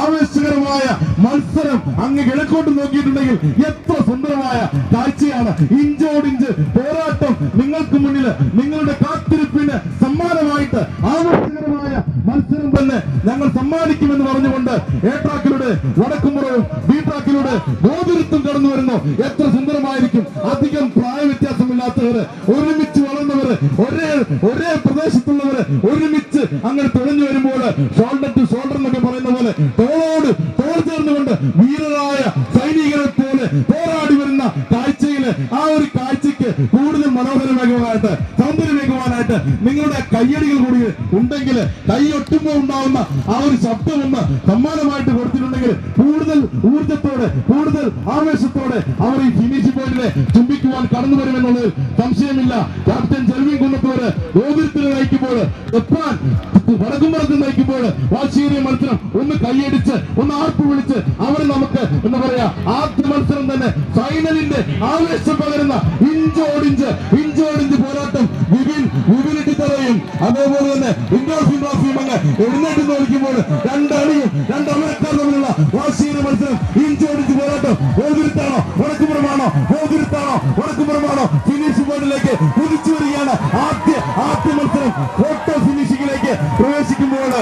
ആവേശകരമായ മത്സരം അങ്ങ് കിഴക്കോട്ട് നോക്കിയിട്ടുണ്ടെങ്കിൽ എത്ര സുന്ദരമായ കാഴ്ചയാണ്. ഇഞ്ചോടിഞ്ച് പോരാട്ടം നിങ്ങൾക്ക് മുന്നിൽ നിങ്ങളുടെ കാത്തിരിപ്പിന് സമ്മാനമായിട്ട് ആവേശകരമായ മത്സരം തന്നെ ഞങ്ങൾ സമ്മാനിക്കുമെന്ന് പറഞ്ഞുകൊണ്ട് എ ട്രാക്കിലൂടെ വടക്കുമുറവും ബി ട്രാക്കിലൂടെ കടന്നു വരുന്നു. എത്ര സുന്ദരമായിരിക്കും. അധികം പ്രായ വ്യത്യാസമില്ലാത്തവര് ഒരുമിച്ച് വളർന്നവര് ഒരേ ഒരേ പ്രദേശത്തുള്ളവര് ഒരുമിച്ച് അങ്ങനെ തുഴഞ്ഞു വരുമ്പോൾ ഷോൾഡർ ടു ഷോൾഡർ എന്നൊക്കെ പറയുന്ന പോലെ തോളോട് തോൾ ചേർന്നുകൊണ്ട് വീരരായ സൈനികരെ പോലെ പോരാടി വരുന്ന കാഴ്ചയിൽ ആ ഒരു കാഴ്ചക്ക് കൂടുതൽ സൗന്ദര്യമേകുവാനായിട്ട് നിങ്ങളുടെ കയ്യടികൾ കൂടി ഉണ്ടെങ്കിൽ കൈയൊട്ടുമ്പോൾ ഉണ്ടാവുന്ന ആ ഒരു ശബ്ദം ഒന്ന് സമ്മാനമായിട്ട് കൊടുത്തിട്ടുണ്ടെങ്കിൽ കൂടുതൽ ഊർജത്തോടെ കൂടുതൽ ആവേശത്തോടെ അവർ ഈ ഫിനിഷ് പോയിന്റിനെ ചുംബിക്കുവാൻ കടന്നു വരുമെന്നുള്ളതിൽ സംശയമില്ല. ക്യാപ്റ്റൻ ചെൽവിൻ കുന്നത്തോട് ഗോപുരത്തിന് നയിക്കുമ്പോൾ ജപ്പാൻ വടക്കുംപുറത്ത് നയിക്കുമ്പോൾ വാശിയേറിയ മത്സരം ഒന്ന് കൈയടിച്ച് ഒന്ന് ആർപ്പ് വിളിച്ച് അവർ നമുക്ക് എന്താ പറയാ ആദ്യ മത്സരം തന്നെ ഫൈനലിന്റെ ആവേശം പകരുന്ന ഇഞ്ചോടിഞ്ച് ഇഞ്ചോടിഞ്ച് പോരാട്ടം വിപിൻ വിപിനിട്ടിത്തറയും അതേപോലെ തന്നെ ഇൻഡോർ ഫിൻഡോഫിയും അങ്ങ് എഴുന്നേറ്റ് നോക്കുമ്പോൾ രണ്ടണിയും രണ്ട് അമരക്കാർ തമ്മിലുള്ള വാശിയേറിയ മത്സരം ഇഞ്ചോടിച്ച് പോരാട്ടം. ഓതിരുത്താണോ വടക്കുപുറമാണോ ഓതിരുത്താണോ വടക്കുപുറമാണോ ഫിനിഷ് ബോർഡിലേക്ക് കുതിച്ചു വരികയാണ് ആദ്യ ആദ്യ മത്സരം. ഫോട്ടോ ഫിനിഷിംഗിലേക്ക് പ്രവേശിക്കുമ്പോൾ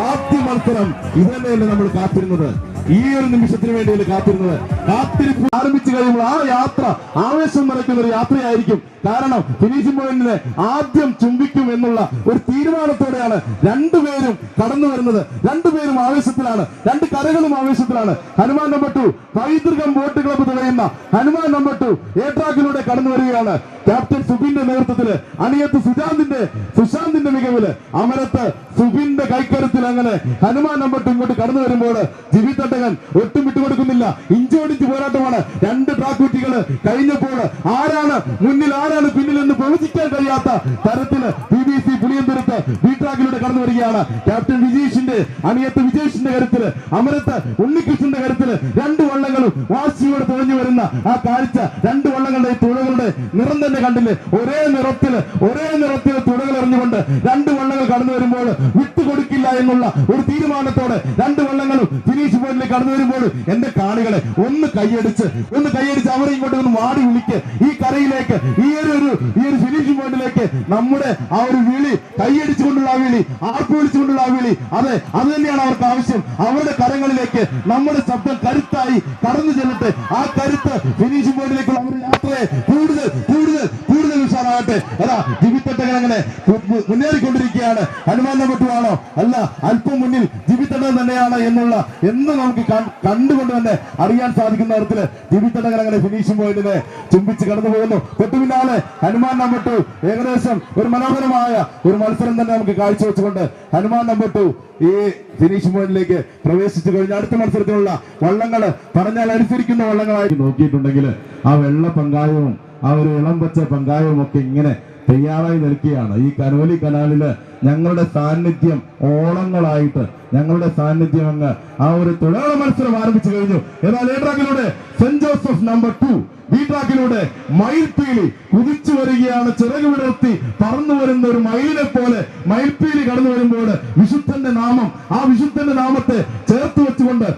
ആദ്യ മത്സരം ഇതന്നെയല്ലേ നമ്മൾ കാത്തിരുന്നത്? ഈ ഒരു നിമിഷത്തിന് വേണ്ടിയല്ലേ കാത്തിരുന്നത്? കാത്തിരിപ്പ് ആരംഭിച്ചു കഴിയുമ്പോൾ ആ യാത്ര ആവേശം നിറയ്ക്കുന്ന ഒരു യാത്രയായിരിക്കും. കാരണം ഫിനിഷിംഗ് പോയിന്റിനെ ആദ്യം ചുംബിക്കും എന്നുള്ള ഒരു തീരുമാനത്തോടെയാണ് രണ്ടുപേരും കടന്നു വരുന്നത്. രണ്ടുപേരും ആവേശത്തിലാണ്. രണ്ട് കരകളും ആവേശത്തിലാണ്. ഹനുമാൻ നമ്പർ ടു പൈതൃകം ബോട്ട് ക്ലബ്ബ് തുടയുന്ന ഹനുമാൻ നമ്പർ ടു ഏട്രാക്കിലൂടെ ട്രാക്കിലൂടെ കടന്നു വരികയാണ്. ക്യാപ്റ്റൻ സുബിന്റെ നേതൃത്വത്തിൽ അണിയത്ത് സുശാന്തിന്റെ സുശാന്തിന്റെ മികവിൽ അമരത്ത് സുബിന്റെ കൈക്കരത്തിൽ അങ്ങനെ ഹനുമാൻ നമ്പർ ഇങ്ങോട്ട് കടന്നു വരുമ്പോൾ ജിബി തട്ടകൻ ഒട്ടും വിട്ടുകൊടുക്കുന്നില്ല. ഇഞ്ചോടിഞ്ച് പോരാട്ടമാണ്. രണ്ട് ട്രാക്ക് കുറ്റികൾ കഴിഞ്ഞപ്പോൾ ആരാണ് മുന്നിൽ ആരാണ് പിന്നിൽ എന്ന് പ്രവചിക്കാൻ കഴിയാത്ത തരത്തിൽ പി ബി സി ട്രാക്കിലൂടെ കടന്നു വരികയാണ്. ക്യാപ്റ്റൻ വിജീഷിന്റെ അണിയത്ത് വിജേഷിന്റെ കരുത്തിൽ അമരത്ത് ഉണ്ണികൃഷ്ണന്റെ കരുത്തിൽ രണ്ട് വള്ളങ്ങളും വാശിയോടെ തുഴഞ്ഞു വരുന്ന ആ കാഴ്ച രണ്ട് വള്ളങ്ങളുടെ തുഴകളുടെ നിറം തന്നെ കണ്ടില്ലേ? ഒരേ നിറത്തിൽ ഒരേ നിറത്തിൽ തുഴകൾ എറിഞ്ഞുകൊണ്ട് രണ്ട് വള്ളങ്ങൾ കടന്നു വരുമ്പോൾ വിട്ടുകൊടുക്കില്ല എന്നുള്ള ഒരു തീരുമാനത്തോടെ രണ്ട് വള്ളങ്ങളും ഫിനിഷ് പോയിന്റിൽ കടന്നു വരുമ്പോൾ എന്റെ കാണികളെ ഒന്ന് കൈയടിച്ച് ഒന്ന് കൈയടിച്ച് അവരെ ഇങ്ങോട്ട് ഒന്ന് വാടി വിളിക്ക്. ഈ കരയിലേക്ക് ഈ ഒരു ഈ ഒരു ഫിനിഷ് പോയിന്റിലേക്ക് നമ്മുടെ ആ ഒരു വിളി കൈയടിച്ചുകൊണ്ടുള്ള ആ വിളി ആർപ്പ് വിളിച്ചുകൊണ്ടുള്ള ആ വിളി അതെ അത് തന്നെയാണ് അവർക്ക് ആവശ്യം. അവരുടെ കരങ്ങളിലേക്ക് നമ്മുടെ ശബ്ദം കരുത്തായി കടന്നു ചെല്ലട്ടെ ആ കരുത്ത് ഫിനിഷ് പോയിന്റിലേക്കുള്ള അവരുടെ യാത്രയെ കൂടുതൽ ഉഷാറാകട്ടെ അതാ മു- മുന്നേറിക്കൊണ്ടിരിക്കുകയാണ്. ഹനുമാൻ നമ്പട്ടുവാണോ അല്ല അല്പം മുന്നിൽ ജിബിത്തട്ടകൻ തന്നെയാണ് എന്നുള്ള എന്ന് നമുക്ക് കണ്ടുകൊണ്ട് തന്നെ അറിയാൻ സാധിക്കുന്ന തരത്തിൽ ജിബിത്തട്ടകൻ അങ്ങനെ ഫിനിഷിംഗ് പോയിന്റിനെ ചുംബിച്ച് കടന്നു പോകുന്നു. തൊട്ടു പിന്നാലെ ഹനുമാൻ നമ്പട്ടു ഏകദേശം ഒരു മനോഹരമായ ഒരു മത്സരം തന്നെ നമുക്ക് കാഴ്ചവെച്ചുകൊണ്ട് ഹനുമാൻ നമ്പട്ടു ഈ ഫിനിഷ് പോയിന്റിലേക്ക് പ്രവേശിച്ചു കഴിഞ്ഞ. അടുത്ത മത്സരത്തിനുള്ള വള്ളങ്ങൾ പറഞ്ഞാൽ അനുസരിക്കുന്ന വള്ളങ്ങളായി നോക്കിയിട്ടുണ്ടെങ്കിൽ ആ വെള്ള പങ്കായവും ആ ഒരു ഇളം പച്ച പങ്കായവുമൊക്കെ ഇങ്ങനെ തയ്യാറായി നിൽക്കുകയാണ്. ഈ കനോലി കനാലിൽ ഞങ്ങളുടെ സാന്നിധ്യം ഓളങ്ങളായിട്ട് ഞങ്ങളുടെ സാന്നിധ്യം അങ്ങ് ആ ഒരു തൊഴിലാളി മത്സരം ആരംഭിച്ചു കഴിഞ്ഞു. എന്നാൽ A ട്രാക്കിലൂടെ saint Joseph number two B ട്രാക്കിലൂടെ മയിൽപ്പീലി കുതിച്ചു വരികയാണ്. ചിറകു വിടർത്തി പറന്നു വരുന്ന ഒരു മയിലിനെ പോലെ മയിൽപ്പീലി കടന്നു വരുമ്പോൾ വിശുദ്ധന്റെ നാമം ആ വിശുദ്ധന്റെ നാമത്തെ ചേർത്ത് വെച്ചുകൊണ്ട്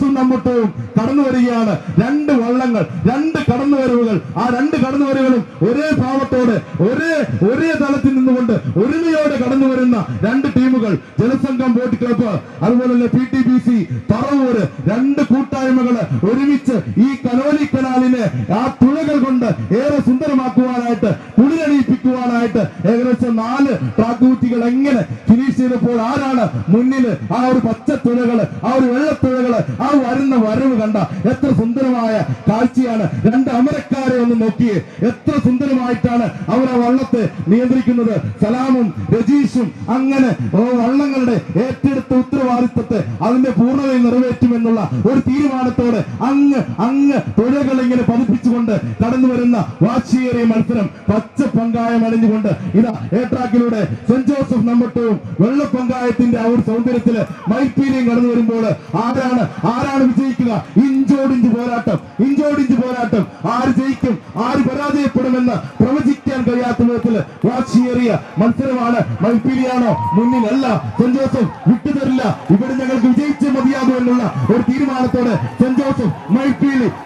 സെന്റ് നമ്മുട്ടവും കടന്നു വരികയാണ് രണ്ട് വള്ളങ്ങൾ രണ്ട് കടന്നുവരവുകൾ. ആ രണ്ട് കടന്നുവരവുകളും ഒരേ ഭാവത്തോടെ ഒരേ ഒരേ തലത്തിൽ നിന്നുകൊണ്ട് ഒരുമയോടെ കടന്നു വരുന്ന രണ്ട് ടീമുകൾ. ജനസംഘം ബോട്ട് ക്ലബ്ബ് അതുപോലെ തന്നെ P T B C Paravur രണ്ട് കൂട്ടായ്മകൾ ഒരുമിച്ച് ഈ കനോലി കനാലിനെ ആ തുഴകൾ കൊണ്ട് ഏറെ സുന്ദരമാക്കുവാനായിട്ട് കുളിരണിയിപ്പിക്കുവാനായിട്ട് ഏകദേശം നാല് ട്രാക്കൂറ്റികൾ എങ്ങനെ ഫിനിഷ് ചെയ്തപ്പോൾ ആരാണ് മുന്നിൽ ആ ഒരു പച്ച തുഴകൾ ആ ഒരു വെള്ളത്തുഴകൾ ആ വരുന്ന വരവ് കണ്ട എത്ര സുന്ദരമായ കാഴ്ചയാണ്. രണ്ട് അമരക്കാരെ ഒന്ന് നോക്കിയേ. എത്ര സുന്ദരമായിട്ടാണ് അവർ ആ വള്ളത്തെ നിയന്ത്രിക്കുന്നത്. സലാമും രജീഷും അങ്ങനെ വള്ളങ്ങളുടെ ഏറ്റെടുത്ത ഉത്തരവാദിത്വത്തെ അതിന്റെ പൂർണതയിൽ നിറവേറ്റുമെന്നുള്ള ഒരു തീരുമാനത്തോടെ അങ്ങ് അങ്ങ് തുഴകൾ ഇങ്ങനെ പതിപ്പിച്ചുകൊണ്ട് കടന്നു വരുന്ന വാശിയേറിയ മത്സരം പച്ച പങ്കായം അണിഞ്ഞുകൊണ്ട് ഇതാ ഏട്രാക്കിലൂടെ സെന്റ് ജോസഫ് നമ്പട്ടവും വെള്ളപ്പങ്കായത്തിന്റെ ആ ഒരു സൗന്ദര്യത്തിൽ മൈപ്പീലിയും കടന്നു വരുമ്പോൾ ആരാണ് ആരാണ് വിജയിക്കുക? ഇഞ്ച് ഇഞ്ചോടിഞ്ച് പോരാട്ടം ഇഞ്ചോടിഞ്ച് പോരാട്ടം. ആര് ജയിക്കും ആര് പരാജയപ്പെടുമെന്ന് പ്രവചിക്കാൻ കഴിയാത്ത വിധത്തിൽ വാശിയേറിയ മത്സരമാണ് മൽപ്പീലിയാണോ മുന്നിലല്ല. Saint Joseph വിട്ടുതരില്ല. ഇവിടെ ഞങ്ങൾക്ക് വിജയിച്ച് മതിയാകും എന്നുള്ള ഒരു തീരുമാനത്തോടെ സെന്റ് ജോസഫ്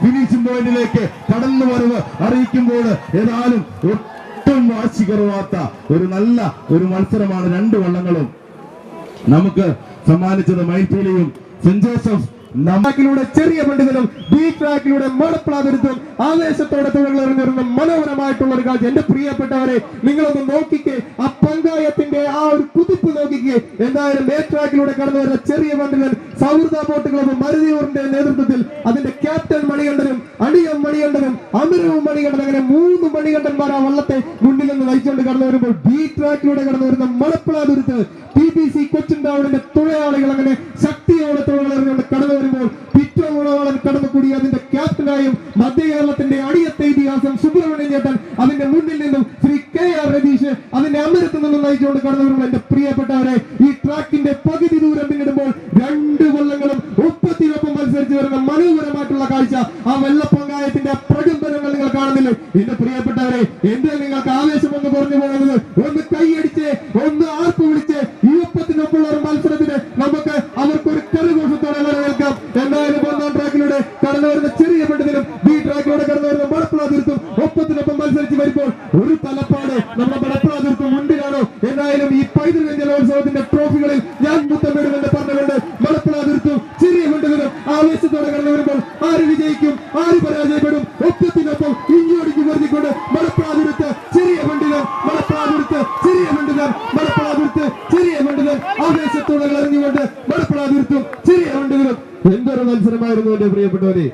ഫിനിഷിംഗ് പോയിന്റിലേക്ക് കടന്നു വരവ് അറിയിക്കുമ്പോൾ ഏതായാലും ഒട്ടും വാശി ഒരു നല്ല ഒരു മത്സരമാണ് രണ്ട് വള്ളങ്ങളും. നമുക്ക് സമ്മാനിച്ചത് മൈപ്പീലിയും സെന്റ് ജോസഫ് നമ്മ ട്രാക്കിലൂടെ ചെറിയ പണ്ഡിതനും ബി ട്രാക്കിലൂടെ മടപ്പിളാതിരുത്തും ആവേശത്തോടെ തുഴകളെറിഞ്ഞിരുന്ന മനോഹരമായിട്ടുള്ള ഒരു കാഴ്ച. എന്റെ പ്രിയപ്പെട്ടവരെ നിങ്ങളൊന്ന് നോക്കിക്കേ. ആ പങ്കായത്തിന്റെ ആ ഒരു കുതിപ്പ് നോക്കിക്കേ. എന്തായാലും എ ട്രാക്കിലൂടെ കടന്നു വരുന്ന ചെറിയ പണ്ഡിതൻ സൗഹൃദ ബോട്ട് മരുതിയൂറിന്റെ നേതൃത്വത്തിൽ അതിന്റെ ക്യാപ്റ്റൻ മണികണ്ഠനും അണിയം മണികണ്ഠനും അമിരവും മണികണ്ഠൻ അങ്ങനെ മൂന്ന് മണികണ്ഠന്മാർ ആ വള്ളത്തെ മുന്നിൽ നിന്ന് നയിച്ചുകൊണ്ട് കടന്നു വരുമ്പോൾ ബി ട്രാക്കിലൂടെ കടന്നു വരുന്ന Madaplathuruthu T B C Cochin ടൗണിന്റെ തുഴയാളികൾ അങ്ങനെ ശക്തിയോടെ തുഴകളെറിഞ്ഞുകൊണ്ട് കടന്നു വരുമ്പോൾ പിറ്റോളവളൻ കടന്നുകൂടി അതിന്റെ ക്യാപ്റ്റനായും മധ്യ കേരളത്തിന്റെ അടിയത്തെ ഇതിഹാസം സുബ്രഹ്മണ്യൻ ചേട്ടൻ അതിന്റെ മുന്നിൽ നിന്നും ശ്രീ കെ ആർ രതീഷ് അതിന്റെ അമരത്ത് നിന്നും നയിച്ചുകൊണ്ട് കടന്നു വരുമ്പോൾ എന്റെ പ്രിയപ്പെട്ടവരെ എന്റെ പ്രിയപ്പെട്ടവരെ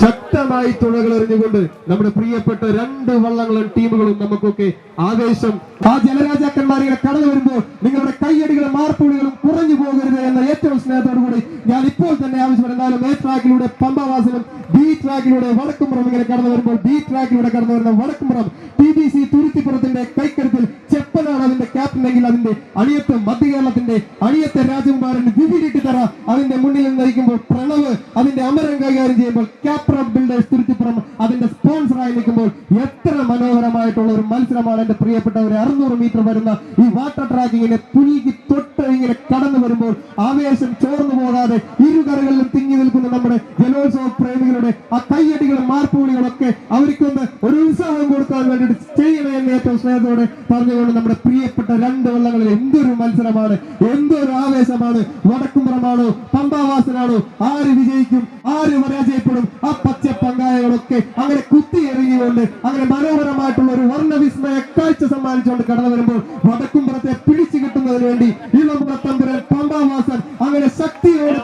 ശക്തമായി തുഴകൾ എറിഞ്ഞുകൊണ്ട് നമ്മുടെ പ്രിയപ്പെട്ട രണ്ട് വള്ളങ്ങളും ടീമുകളും നമുക്കൊക്കെ ആവേശം. ആ ജലരാജാക്കന്മാരെ കടന്നു വരുമ്പോൾ നിങ്ങളുടെ കയ്യടികളും മാർപ്പുളികളും കുറഞ്ഞു പോകരുത് എന്ന ഏറ്റവും സ്നേഹത്തോടുകൂടി ഞാൻ ഇപ്പോൾ തന്നെ ആവശ്യപ്പെടുന്നാലും എ ട്രാക്കിലൂടെ പമ്പവാസനും ബി ട്രാക്കിലൂടെ വടക്കുംപുറം ഇങ്ങനെ കടന്നു വരുമ്പോൾ ബി ട്രാക്കിലൂടെ കടന്നു വരുന്ന വടക്കുംപുറം ടി ബി സി തുരുത്തിപ്പുറത്തിന്റെ കൈക്കരുത്തിൽ ചെപ്പനാണ് അതിന്റെ ക്യാപ്റ്റൻ എങ്കിൽ അതിന്റെ അണിയത്ത് മധ്യ കേരളത്തിന്റെ അണിയത്തെ രാജകുമാരൻ വിവിലിട്ട് തറ അതിന്റെ മുന്നിൽ നിന്ന് നയിക്കുമ്പോൾ പ്രണവ് അതിന്റെ അമരം കൈകാര്യം ചെയ്യുമ്പോൾ ക്യാപ്റ്റൻ ബിൽഡേഴ്സ് തുരുത്തിപ്പുറം അതിന്റെ സ്പോൺസറായി നിൽക്കുമ്പോൾ എത്ര മനോഹരമായിട്ടുള്ള ഒരു മത്സരമാണ് എന്റെ പ്രിയപ്പെട്ടവരെ. അറുന്നൂറ് മീറ്റർ വരുന്ന ഈ വാട്ടർ ട്രാക്കിങ്ങിനെ ഇങ്ങനെ തൊട്ട് ഇങ്ങനെ കടന്നു വരുമ്പോൾ ആവേശം ചോർന്നു പോകാതെ ഇരുകരകളിലും നിൽക്കുന്ന നമ്മുടെ ജലോത്സവ പ്രേമികളുടെ ആ കയ്യടികളും മാർപ്പുകളികളും അവർക്കൊന്ന് ഒരു ഉത്സാഹം കൊടുക്കാൻ വേണ്ടിയിട്ട് ചെയ്യണേ എന്ന് ഏറ്റവും സ്നേഹത്തോടെ പറഞ്ഞുകൊണ്ട് നമ്മുടെ പ്രിയപ്പെട്ട രണ്ട് വള്ളങ്ങളിൽ എന്തൊരു മത്സരമാണ് എന്തൊരു ആവേശമാണ്. വടക്കുംപുറമാണോ പമ്പാവാസനാണോ ആര് വിജയിക്കും ആര് പരാജയപ്പെടും ആ പച്ച പങ്കായകളൊക്കെ അങ്ങനെ കുത്തി എറിഞ്ഞുകൊണ്ട് അങ്ങനെ മനോഹരമായിട്ടുള്ള ഒരു വർണവിസ്മയ കാഴ്ച സമ്മാനിച്ചുകൊണ്ട് കടന്നു വരുമ്പോൾ വടക്കുംപുറത്തെ പിടിച്ചു കിട്ടുന്നതിന് വേണ്ടി ഇളമ്പുറത്തമ്പുരൻ പമ്പാവാസൻ അങ്ങനെ ശക്തിയോടെ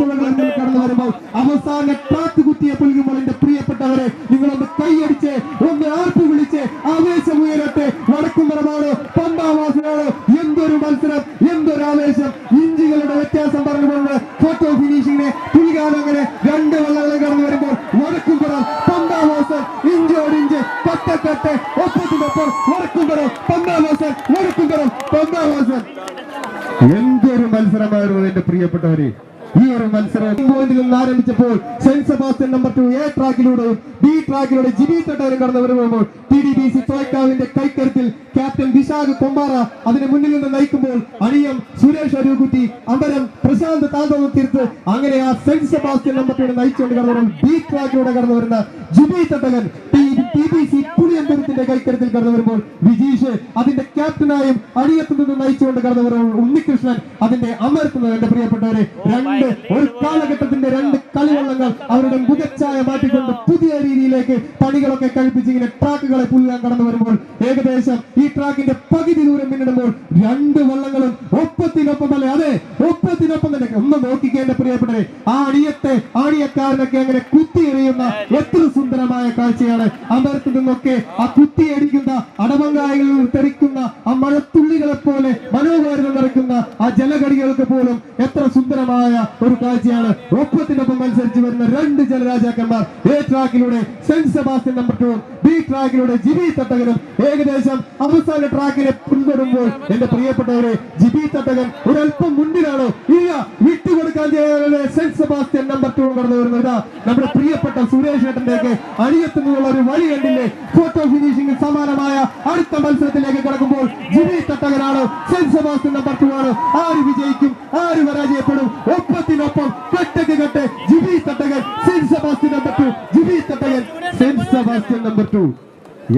കടന്നു വരുമ്പോൾ അവസാന കാത്തു കുത്തിയ പുൽകുമ്പോൾ എന്റെ പ്രിയപ്പെട്ടവരെ നിങ്ങളൊന്ന് കൈയടിച്ച് ഒന്ന് ആർപ്പ് വിളിച്ച് ആവേശം ഉയരട്ടെ വടക്കുംപുറമാണോ പമ്പാവാസനാണോ എന്തൊരു മത്സരം എന്തൊരു ആവേശം. ഇഞ്ചികളുടെ വ്യത്യാസം പറഞ്ഞുകൊണ്ട് ഫോട്ടോ ഫിനിഷിങ്ങിനെ പുലികാലം അങ്ങനെ രണ്ട് വള്ളങ്ങളെ കടന്നു വരുമ്പോൾ വടക്കുംപുറം പമ്പാവാസൻ ഇഞ്ചോടിഞ്ച് പട്ടക്കട്ടെ ഒപ്പത്തിനൊപ്പം വടക്കുംപുറം പമ്പാവാസൻ പന്താം പമ്പാവാസൻ എന്തൊരു മത്സരമായിരുന്നു എന്റെ പ്രിയപ്പെട്ടവരെ. ഈ ഒരു മത്സരം. പോയിന്റിൽ നിന്ന് ആരംഭിച്ചപ്പോൾ Saint Sebastian number two A ട്രാക്കിലൂടെയും B ട്രാക്കിലൂടെ ജിബി തട്ടാനും കടന്നു വരുമ്പോൾ ടി ഡി ബി സി തോയ്ക്കാവിന്റെ കൈക്കരുത്തിൽ ക്യാപ്റ്റൻ വിശാഖ് കൊമ്പാറ അതിന് മുന്നിൽ നിന്ന് നയിക്കുമ്പോൾ അണിയം സുരേഷ് അരൂകുറ്റി അമരം പ്രശാന്ത് താന്തോന്ന് തീർത്ത് അങ്ങനെ ആ സെന്റ് സെബാസ്റ്റ്യൻ നമ്പർ ടു നയിച്ചുകൊണ്ട് കടന്നു ബി ട്രാക്കിലൂടെ കടന്നു വരുന്ന ജിബി തട്ടകൻ ടി ബി കടന്നു വരുമ്പോൾ വിജീഷ് അതിന്റെ ക്യാപ്റ്റനായും അണിയത്തു നിന്ന് നയിച്ചുകൊണ്ട് കടന്നു ഉണ്ണികൃഷ്ണൻ അതിന്റെ അമർത്തുന്നത് എന്റെ പ്രിയപ്പെട്ടവരെ രണ്ട് ഒരു കാലഘട്ടത്തിന്റെ രണ്ട് കളിവള്ളങ്ങൾ അവരുടെ മുഖച്ഛായ മാറ്റിക്കൊണ്ട് പുതിയ രീതിയിലേക്ക് പണികളൊക്കെ കഴിപ്പിച്ച് ഇങ്ങനെ ട്രാക്കുകളെ പുല്ലാൻ കടന്നു വരുമ്പോൾ ഏകദേശം ഈ ട്രാക്കിന്റെ പകുതി ദൂരം പിന്നിടുമ്പോൾ രണ്ട് വള്ളങ്ങളും ഒപ്പത്തിനൊപ്പം അല്ലേ അതെ ഒപ്പത്തിനൊപ്പം തന്നെ. ഒന്ന് നോക്കിക്കേണ്ട പ്രിയപ്പെട്ടവരെ ആ അണിയത്തെ ആണിയക്കാരനൊക്കെ അങ്ങനെ കുത്തിയെറിയുന്ന എത്ര സുന്ദരമായ കാഴ്ചയാണ്. അമരത്തിൽ നിന്നൊക്കെ ആ കുത്തിയടിക്കുന്ന അടമങ്കായകളിൽ നിന്ന് തെറിക്കുന്ന ആ മഴത്തുള്ളികളെ പോലെ മനോഹാരിതം നിറയ്ക്കുന്ന ആ ജലഘടികൾക്ക് പോലും എത്ര സുന്ദരമായ ഒരു കാഴ്ചയാണ്. ഒപ്പത്തിനൊപ്പം മത്സരിച്ച് വരുന്ന രണ്ട് ജലരാജാക്കന്മാർ A ട്രാക്കിലൂടെ saint Sebastian number two B ട്രാക്കിലൂടെ Jibi തട്ടകനും. ഏകദേശം അവസാന ട്രാക്കിനെ പിന്തുടരുമ്പോൾ എന്റെ പ്രിയപ്പെട്ടവരെ ജിബി തട്ടകൻ ഒരല്പം മുന്നിലാണോ. ഇല്ല വിട്ടുകൊടുക്കാൻ സെന്റ് സെബാസ്റ്റ്യൻ നമ്പർ ടു കടന്നു വരുന്നത്. നമ്മുടെ പ്രിയപ്പെട്ട സുരേഷ് ഏട്ടന്റെയൊക്കെ അണിയത്തുനിന്നുള്ള ഒരു വഴി കണ്ടില്ലേ? ഫോട്ടോ ഫിനിഷിംഗ് സമാനമായ അടുത്ത മത്സരത്തിലേക്ക് കടക്കുമ്പോൾ ജിബി തട്ടകനാണ് സെന്റ് സെബാസ്റ്റ്യൻ നമ്പർ ടു ആണ്. ആര് വിജയിക്കും? ആര് പരാജയപ്പെടും? ഒപ്പത്തിനൊപ്പം കെട്ടക്ക് കെട്ട് Jibi Thattakan saint Sebastian number two Jibi Thattakan saint Sebastian number two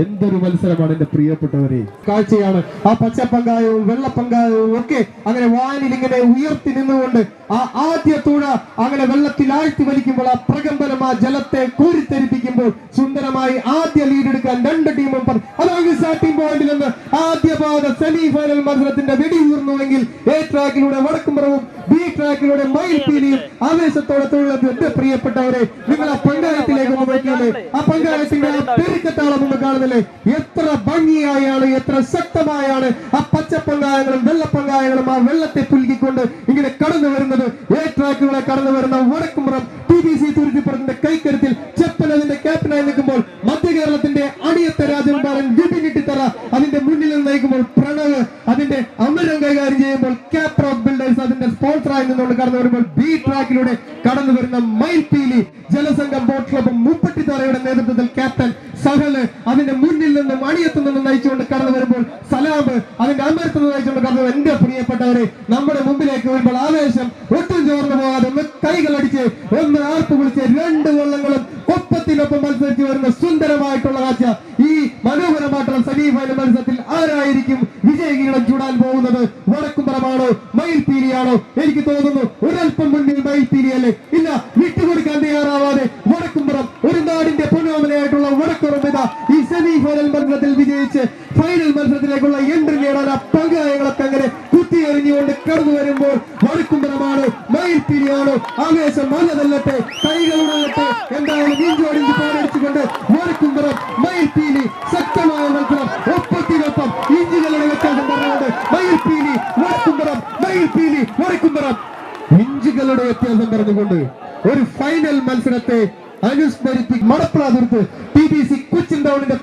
എന്തൊരു മത്സരമാണ് എന്റെ പ്രിയപ്പെട്ടവരെ. കാഴ്ചയാണ്. ആ പച്ചപ്പങ്കായവും വെള്ളപ്പങ്കായവും ഒക്കെ അങ്ങനെ വാനിൽ ഇങ്ങനെ ഉയർത്തി നിന്നുകൊണ്ട് ആ ആദ്യ തുഴ അങ്ങനെ വെള്ളത്തിൽ ആഴ്ത്തി വലിക്കുമ്പോൾ ആ പ്രകമ്പനം ആ ജലത്തെ കോരിത്തെരിപ്പിക്കുമ്പോൾ സുന്ദരമായി ആദ്യ ലീഡ് എടുക്കാൻ രണ്ട് ടീമും അതായത് പോയിന്റിൽ നിന്ന് ആദ്യ പാത സെമി ഫൈനൽ മത്സരത്തിന്റെ വെടി ഉയർന്നുവെങ്കിൽ എ ട്രാക്കിലൂടെ വടക്കുംപുറവും ബി ട്രാക്കിലൂടെ മയിൽപീലിയും ആവേശത്തോടെ തൊഴിലത് എന്റെ പ്രിയപ്പെട്ടവരെ നിങ്ങൾ ആ പങ്കായത്തിലേക്ക് ഒന്ന് നോക്കിയാലേ ആ പങ്കായത്തിന്റെ പെരുക്കത്താളം ഒന്ന് കാണുന്നില്ലേ എത്ര ഭംഗിയായാണ് എത്ര ശക്തമായാണ് ആ പച്ചപ്പൊങ്കായങ്ങളും വെള്ളപ്പൊങ്കായങ്ങളും ആ വെള്ളത്തെ പുൽകിക്കൊണ്ട് ഇങ്ങനെ കടന്നു വരുന്നത്. എ ട്രാക്കുകളെ കടന്നു വരുന്ന വടക്കുംപുറം ടി ബി സി തുരുത്തിപ്പുറത്തിന്റെ കൈക്കരുത്തിൽ ചെപ്പൻ അതിന്റെ ക്യാപ്റ്റനായി നിൽക്കുമ്പോൾ മധ്യ കേരളത്തിന്റെ അണിയത്തെ രാജകുമാരൻ വിപിനിട്ടിത്തറ അതിന്റെ മുന്നിൽ നിന്ന് നയിക്കുമ്പോൾ പ്രണവ് അതിന്റെ അമരം കൈകാര്യം ചെയ്യുമ്പോൾ ഓഫ് ബിൽഡേഴ്സ് അതിന്റെ സ്പോൺസറായി നിന്നുകൊണ്ട് കടന്നു വരുമ്പോൾ ബി ട്രാക്കിലൂടെ കടന്നു വരുന്ന മൈൽ ജലസംഘം ബോട്ട് ക്ലബ് മുപ്പട്ടിത്തറയുടെ നേതൃത്വത്തിൽ ക്യാപ്റ്റൻ സഹൽ അതിന്റെ മുന്നിൽ നിന്നും അണിയത്തു നിന്നും നയിച്ചുകൊണ്ട് കടന്നു വരുമ്പോൾ സലാബ് അതിന്റെ അമ്പരത്തു നിന്ന് നയിച്ചുകൊണ്ട് കടന്നു. എന്റെ പ്രിയപ്പെട്ടവരെ നമ്മുടെ മുമ്പിലേക്ക് വരുമ്പോൾ ആവേശം ഒട്ടും ചോർന്നു പോകാതെ ഒന്ന് കൈകളടിച്ച് ഒന്ന് ആർപ്പ് വിളിച്ച് രണ്ട് വള്ളങ്ങളും ഒപ്പത്തിനൊപ്പം മത്സരിച്ച് വരുന്ന സുന്ദരമായിട്ടുള്ള കാഴ്ച ഈ മനോഹരമായിട്ടുള്ള സെമി ഫൈനൽ മത്സരത്തിൽ ആരായിരിക്കും വിജയകിരീടം ചൂടാൻ പോകുന്നത് വടക്കുംപുറമാണോ മയിൽപീലിയാണോ എനിക്ക് തോന്നുന്നു ഒരല്പം മുന്നിൽ മയിൽപീലിയല്ലേ ഇല്ല വിട്ടുകൊടുക്കാൻ തയ്യാറാവാതെ വടക്കുംപുറം ഒരു നാടിന്റെ പൊന്നോമനയായിട്ടുള്ള വടക്കുറം ഇതാ ഈ ഫൈനൽ മത്സരത്തിൽ വിജയിച്ച് ഫൈനൽ മത്സരത്തിലേക്കുള്ള എൻട്രി നേടാൻ ആ പങ്കാളികളൊക്കെ അങ്ങനെ കുത്തിയെറിഞ്ഞുകൊണ്ട് കടന്നു വരുമ്പോൾ വടക്കുംപുറമാണോ മയിൽപ്പിരിയാണോ ആവേശം നല്ലതല്ലട്ടെ കൈകളുടെ എന്തായാലും ഇഞ്ചോടിഞ്ച് പോരടിച്ചുകൊണ്ട് വടക്കുംപുറം മയിൽപ്പീലി ശക്തമായ മത്സരം ഒപ്പത്തിനൊപ്പം ഇഞ്ചുകളുടെ വ്യത്യാസം പറഞ്ഞുകൊണ്ട് മയിൽപ്പീലി വടക്കുംപുറം മയിൽപ്പീലി വടക്കുംപുറം ഇഞ്ചുകളുടെ വ്യത്യാസം പറഞ്ഞുകൊണ്ട് ഒരു ഫൈനൽ മത്സരത്തെ അനുസ്മരിപ്പിക്കും മടപ്രാതിർത്ത് ടി ബി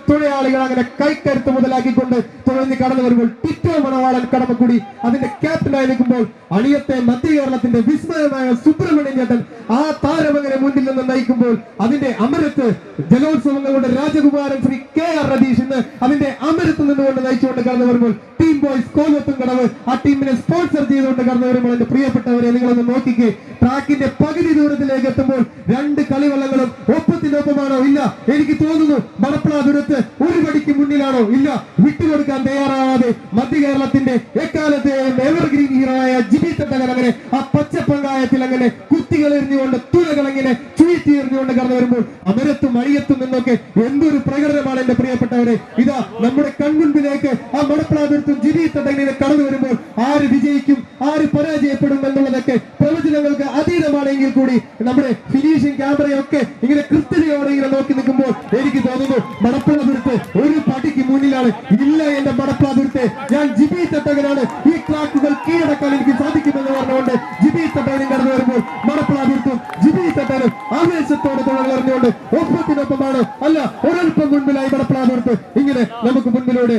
തൊഴിലാളികൾ അങ്ങനെ കൈക്കരുത്ത് മുതലാക്കിക്കൊണ്ട് തുഴഞ്ഞ് കടന്നു വരുമ്പോൾ ടിറ്റോ മണവാളൻ കടമക്കുടി അതിന്റെ ക്യാപ്റ്റനായി നിൽക്കുമ്പോൾ അണിയത്തെ മധ്യ കേരളത്തിന്റെ വിസ്മയമായ സുബ്രഹ്മണ്യൻ ചേട്ടൻ ആ താരം അങ്ങനെ മുന്നിൽ നിന്ന് നയിക്കുമ്പോൾ അതിന്റെ അമരത്ത് ജലോത്സവങ്ങളുടെ രാജകുമാരൻ ശ്രീ കെ ആർ രതീഷ് ഇന്ന് അതിന്റെ അമരത്ത് നിന്നുകൊണ്ട് നയിച്ചുകൊണ്ട് കടന്നു വരുമ്പോൾ ടീം ബോയ്സ് കോലത്തും കടവ് ആ ടീമിനെ സ്പോൺസർ ചെയ്തുകൊണ്ട് കടന്നു വരുമ്പോൾ എന്റെ പ്രിയപ്പെട്ടവരെ നിങ്ങളൊന്ന് നോക്കിക്കേ. ട്രാക്കിന്റെ പകുതി ദൂരത്തിലേക്ക് എത്തുമ്പോൾ രണ്ട് കളിവള്ളങ്ങളും ഒപ്പത്തിനൊപ്പമാണോ? ഇല്ല. എനിക്ക് തോന്നുന്നു മണപ്പളാതുരത്ത് ഒരു പടിക്ക് മുന്നിലാണോ? ഇല്ല. വിട്ടുകൊടുക്കാൻ തയ്യാറാവാതെ മധ്യ കേരളത്തിന്റെ എക്കാലത്തെ എവർഗ്രീൻ ഹീറോയായ ജിബി തട്ടകൻ അങ്ങനെ ആ പച്ചപ്പങ്കായത്തിൽ അങ്ങനെ കുത്തികൾ എറിഞ്ഞുകൊണ്ട് തുഴകൾ അങ്ങനെ ചുഴറ്റി എറിഞ്ഞുകൊണ്ട് കടന്നു വരുമ്പോൾ അമരത്തും അഴിയത്തും നിന്നൊക്കെ എന്തൊരു പ്രകടനമാണ് എന്റെ പ്രിയപ്പെട്ടവരെ. ഇതാ നമ്മുടെ കൺമുൻപിലേക്ക് ആ മണപ്രാതിർത്തും ജിബി തട്ടകനെ കടന്നു വരുമ്പോൾ ആര് വിജയിക്കും ആര് പരാജയപ്പെടും എന്നുള്ളതൊക്കെ പ്രവചനങ്ങൾക്ക് അതീതമാണെങ്കിൽ കൂടി നമ്മുടെ ഫിനിഷിംഗ് ക്യാമറയൊക്കെ ഇങ്ങനെ കൃത്യതയോടെ ഇങ്ങനെ നോക്കി നിൽക്കുമ്പോൾ എനിക്ക് തോന്നുന്നു മടപ്പളാതുരത്ത് ഒരു പടിക്ക് മുന്നിലാണ്. ഇല്ല എന്റെ മടപ്പളാതുരത്തെ ഞാൻ ജിബി തട്ടകനാണ്. ഈ ട്രാക്കുകൾ കീഴടക്കാൻ എനിക്ക് സാധിക്കുമെന്ന് പറഞ്ഞുകൊണ്ട് ജിബി തട്ടകനും കടന്നു വരുമ്പോൾ മടപ്പളാതുരത്തും ജിബി തട്ടകനും ആവേശത്തോടെ തുടർന്നുകൊണ്ട് ഒപ്പത്തിനൊപ്പമാണ് അല്ല ഒരൽപ്പം മുൻപിലായി മടപ്പളാതുരത്ത് ഇങ്ങനെ നമുക്ക് മുൻപിലൂടെ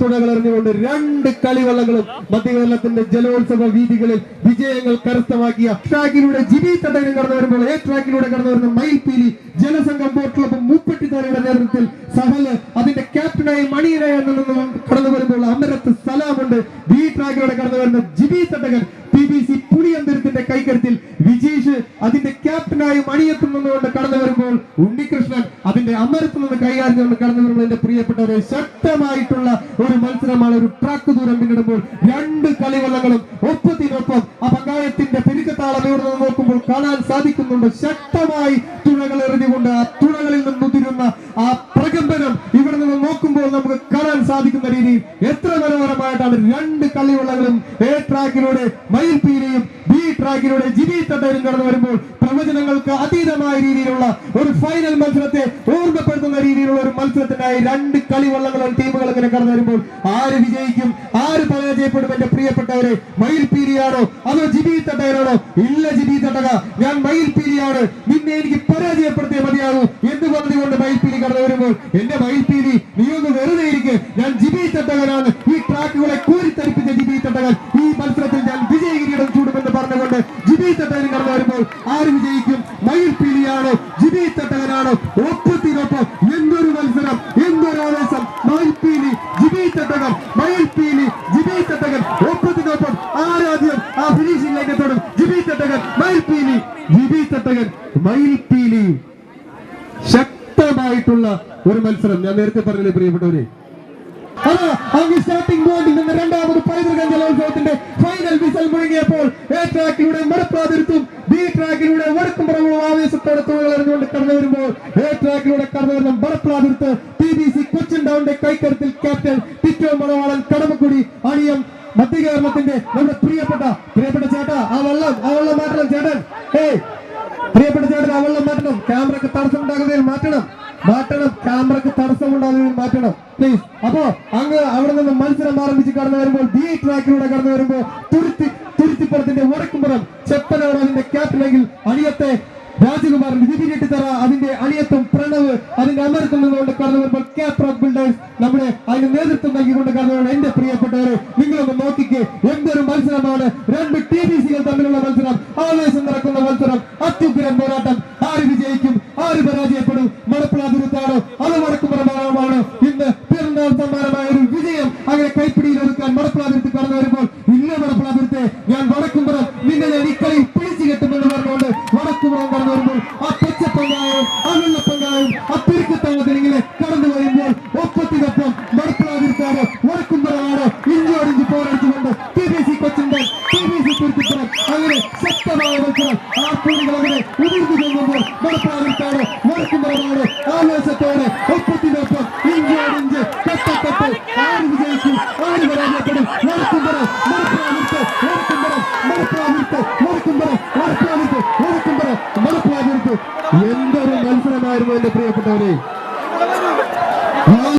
തുടകൾ എറിഞ്ഞുകൊണ്ട് രണ്ട് കളിവള്ളങ്ങളും മധ്യകേരളത്തിന്റെ ജലോത്സവ വീതികളിൽ വിജയങ്ങൾ കരസ്ഥമാക്കിയ ട്രാക്കിലൂടെ ജിബി തട്ടകൻ കടന്നു വരുമ്പോൾ എ ട്രാക്കിലൂടെ കടന്നു വരുന്ന മയിൽപീലി ജനസംഘം ബോട്ട് ക്ലബ് തടയുടെ നേതൃത്വത്തിൽ സഹൽ അതിന്റെ ക്യാപ്റ്റനായി മണിയനായി കടന്നു വരുമ്പോൾ അമരത്ത് സലാമുണ്ട് ബി ട്രാക്കിലൂടെ കടന്നു വരുന്ന Jibi Thadakan P B C പുളിയന്തരത്തിന്റെ കൈക്കരുത്തിൽ വിജീഷ് അതിന്റെ ക്യാപ്റ്റനായി അണിയെത്തുന്നതുകൊണ്ട് കടന്നു ഉണ്ണികൃഷ്ണൻ അതിന്റെ അമരത്തിൽ നിന്ന് കൈകാര്യം കൊണ്ട് കടന്നു വരുമ്പോൾ എന്റെ പ്രിയപ്പെട്ടവരെ ശക്തമായിട്ടുള്ള ഒരു മത്സരമാണ് ഒരു ട്രാക്ക് ദൂരം പിന്നിടുമ്പോൾ രണ്ട് കളിവള്ളങ്ങളും ഒപ്പത്തിനൊപ്പം ആ പങ്കായത്തിന്റെ പെരുക്കത്താളം ഇവിടെ നോക്കുമ്പോൾ കാണാൻ സാധിക്കുന്നുണ്ട്. ശക്തമായി തുണകൾ എറിഞ്ഞുകൊണ്ട് ആ തുണകളിൽ നിന്ന് നിന്നുതിരുന്ന ആ പ്രകമ്പനം ഇവിടെ നിന്ന് നോക്കുമ്പോൾ നമുക്ക് കാണാൻ സാധിക്കുന്ന രീതിയിൽ എത്ര മനോഹരമായിട്ടാണ്. രണ്ട് കളിവള്ളങ്ങളും എ ട്രാക്കിലൂടെ മയിൽപീലിയും ബി ട്രാക്കിലൂടെ ജിബി തട്ടയിലും കടന്നു വരുമ്പോൾ പ്രവചനങ്ങൾക്ക് അതീതമായ രീതിയിലുള്ള ഒരു ഫൈനൽ മത്സരത്തെ ഓർമ്മപ്പെടുത്തുന്ന രീതിയിലുള്ള ഒരു മത്സരത്തിനായി രണ്ട് കളിവള്ളങ്ങളും ടീമുകൾ ഇങ്ങനെ കടന്നു വരുമ്പോൾ ആര് വിജയിക്കും? ആര് പരാജയപ്പെടും എന്റെ പ്രിയപ്പെട്ടവരെ? മയിൽപീലിയാണോ അതോ ജിബി തട്ടകനാണോ? ഇല്ല ജിബി തട്ടക. ഞാൻ മയിൽപീലിയാണ് നിന്നെ എനിക്ക് പരാജയപ്പെടുത്തിയേ മതിയാകൂ എന്ന് പറഞ്ഞുകൊണ്ട് മയിൽപീലി കടന്നു വരുമ്പോൾ എന്റെ മയിൽപീലി നീ ഒന്ന് വെറുതെ ഇരിക്കും. ഞാൻ ജിബി തട്ടകനാണ്. ഈ ട്രാക്കുകളെ വരുമ്പോൾ ആര് വിജയിക്കും മയിൽ പീലിയാണോ? ജിബി തട്ടകനാണോ? ഒപ്പത്തിനൊപ്പം എന്തൊരു മത്സരം? എന്തൊരു ആവേശം? മയിൽ പീലി ജിബി തട്ടകൻ മയിൽ പീലി ജിബി തട്ടകൻ ഒപ്പത്തിനൊപ്പം ആരാധ്യം ആ ഫിനിഷിംഗ് തൊടും. ജിബി തട്ടകൻ മയിൽ പീലി ജിബി തട്ടകൻ മയിൽ പീലി ശക്തമായിട്ടുള്ള ഒരു മത്സരം. ഞാൻ നേരത്തെ പറഞ്ഞില്ലേ പ്രിയപ്പെട്ടവരെ? അങ്ങ് രണ്ടാമത് പൈതൃക ജലോത്സവത്തിന്റെ ഫൈനൽ വിസൽ മുഴങ്ങിയപ്പോൾ എ ട്രാക്കിലൂടെ ഒരുക്കും പുറമുള്ള ആവേശത്തോടെ തുഴകളറിഞ്ഞുകൊണ്ട് കടന്നു വരുമ്പോൾ എ ട്രാക്കിലൂടെ കടന്നു വരുന്ന ബർപ്രാതിർത്ത് ടി ബി സി കൊച്ചിൻ ടൗണിന്റെ കൈക്കരുത്തിൽ ക്യാപ്റ്റൻ ടിറ്റോ മണവാളൻ കടമക്കുടി അണിയം മധ്യ കേരളത്തിന്റെ നമ്മുടെ പ്രിയപ്പെട്ട പ്രിയപ്പെട്ട ചേട്ടാ ആ വെള്ളം ആ വെള്ളം മാറ്റണം ചേട്ടൻ. ഏയ് പ്രിയപ്പെട്ട ചേട്ടൻ ആ വെള്ളം മാറ്റണം. ക്യാമറക്ക് തടസ്സം ഉണ്ടാകുന്നതിൽ മാറ്റണം. മാറ്റണം ക്യാമറക്ക് തടസ്സം ഉണ്ടാകുന്നതിൽ മാറ്റണം. പ്ലീസ് അപ്പോ അങ്ങ് അവിടെ നിന്ന് മത്സരം ആരംഭിച്ച് കടന്നു വരുമ്പോൾ ബി ട്രാക്കിലൂടെ കടന്നു വരുമ്പോൾ തുരുത്തി തുരുത്തിപ്പുറത്തിന്റെ വടക്കുംപുറം ചെപ്പനാണ് അതിന്റെ ക്യാപ്റ്റനെങ്കിൽ അണിയത്തെ രാജകുമാരൻ വിധിരിട്ടിത്തറ അതിന്റെ അണിയത്തും പ്രണവ് അതിന്റെ അമരത്തും നിന്നുകൊണ്ട് കടന്നു വരുമ്പോൾ ക്യാപ് റോക്ക് ബിൽഡേഴ്സ് നമ്മുടെ അതിന് നേതൃത്വം നൽകിക്കൊണ്ട് കടന്നു എന്റെ പ്രിയപ്പെട്ടവരെ